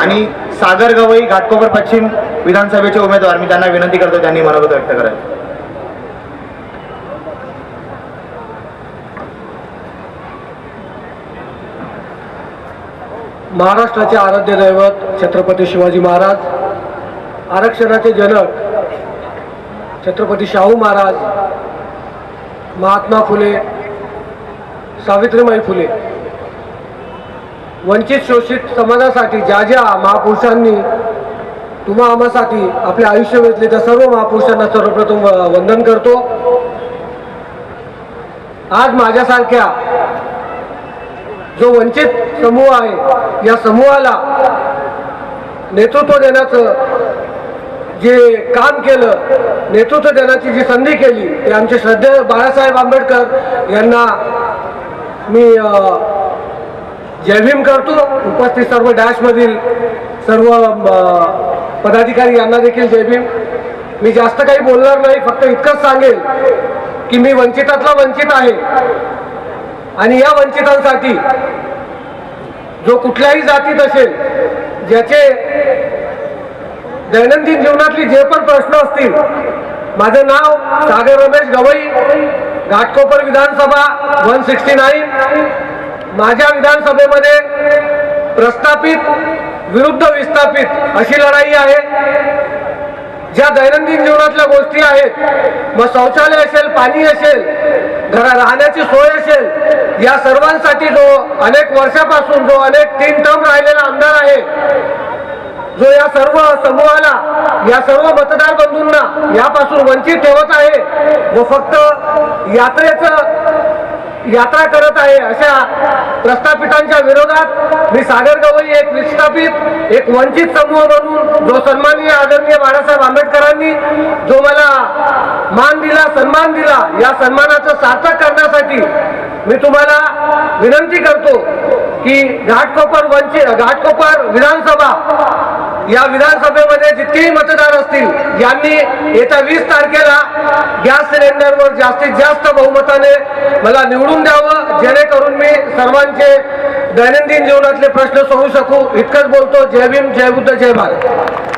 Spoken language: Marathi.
आणि सागर गवई घाटकोपर पश्चिम विधानसभेचे उमेदवार. मी त्यांना विनंती करतो त्यांनी मनोगत व्यक्त करायला महाराष्ट्राचे आराध्य दैवत छत्रपती शिवाजी महाराज आरक्षणाचे जनक छत्रपती शाहू महाराज महात्मा फुले सावित्रीबाई फुले. वंचित शोषित समाजासाठी ज्या ज्या महापुरुषांनी तुम्हा आम्हासाठी आपले आयुष्य वेचले त्या सर्व महापुरुषांना सर्वप्रथम वंदन करतो. आज माझ्यासारख्या जो वंचित समूह आहे या समूहाला नेतृत्व देण्याचं जे काम केलं नेतृत्व देण्याची जी संधी केली ते आमचे श्रद्धे बाळासाहेब आंबेडकर यांना मी जयभीम करतो उपस्थित सर्व डॅशमधील सर्व पदाधिकारी यांना देखील जयभीम. मी जास्त काही बोलणार नाही फक्त इतकंच सांगेल की मी वंचितातला वंचित आहे. आणि या वंचितांसाठी जो कुठल्याही जातीत असेल ज्याचे दैनंदिन जीवनातली जे पण प्रश्न असतील माझं नाव सागर रमेश गवई घाटकोपर विधानसभा वन सिक्स्टी नाईन माझ्या विधानसभेमध्ये प्रस्थापित विरुद्ध विस्थापित अशी लढाई आहे. ज्या दैनंदिन जीवनातल्या गोष्टी आहेत मग शौचालय असेल पाणी असेल घरा राहण्याची सोय असेल या सर्वांसाठी जो अनेक वर्षापासून जो अनेक तीन टर्म राहिलेला आमदार आहे जो या सर्व समूहाला या सर्व मतदार बंधूंना यापासून वंचित ठेवत आहे व फक्त यात्रेचं यात्रा करत आहे अशा प्रस्थापितांच्या विरोधात मी सागर गवई एक विस्थापित एक वंचित समूह म्हणून जो सन्माननीय आदरणीय बाळासाहेब आंबेडकरांनी जो मला मान दिला सन्मान दिला या सन्मानाचं सार्थक करण्यासाठी मी तुम्हाला विनंती करतो की घाटकोपर वंचित घाटकोपर विधानसभा या विधानसभेमध्ये जितकेही मतदार असतील यांनी येत्या वीस तारखेला गॅस सिलेंडरवर जास्तीत जास्त बहुमताने मला निवडून द्यावं जेणेकरून मी सर्वांचे दैनंदिन जीवनातले प्रश्न सोडू शकू. इतकंच बोलतो. जय भीम जय बुद्ध जय भारत.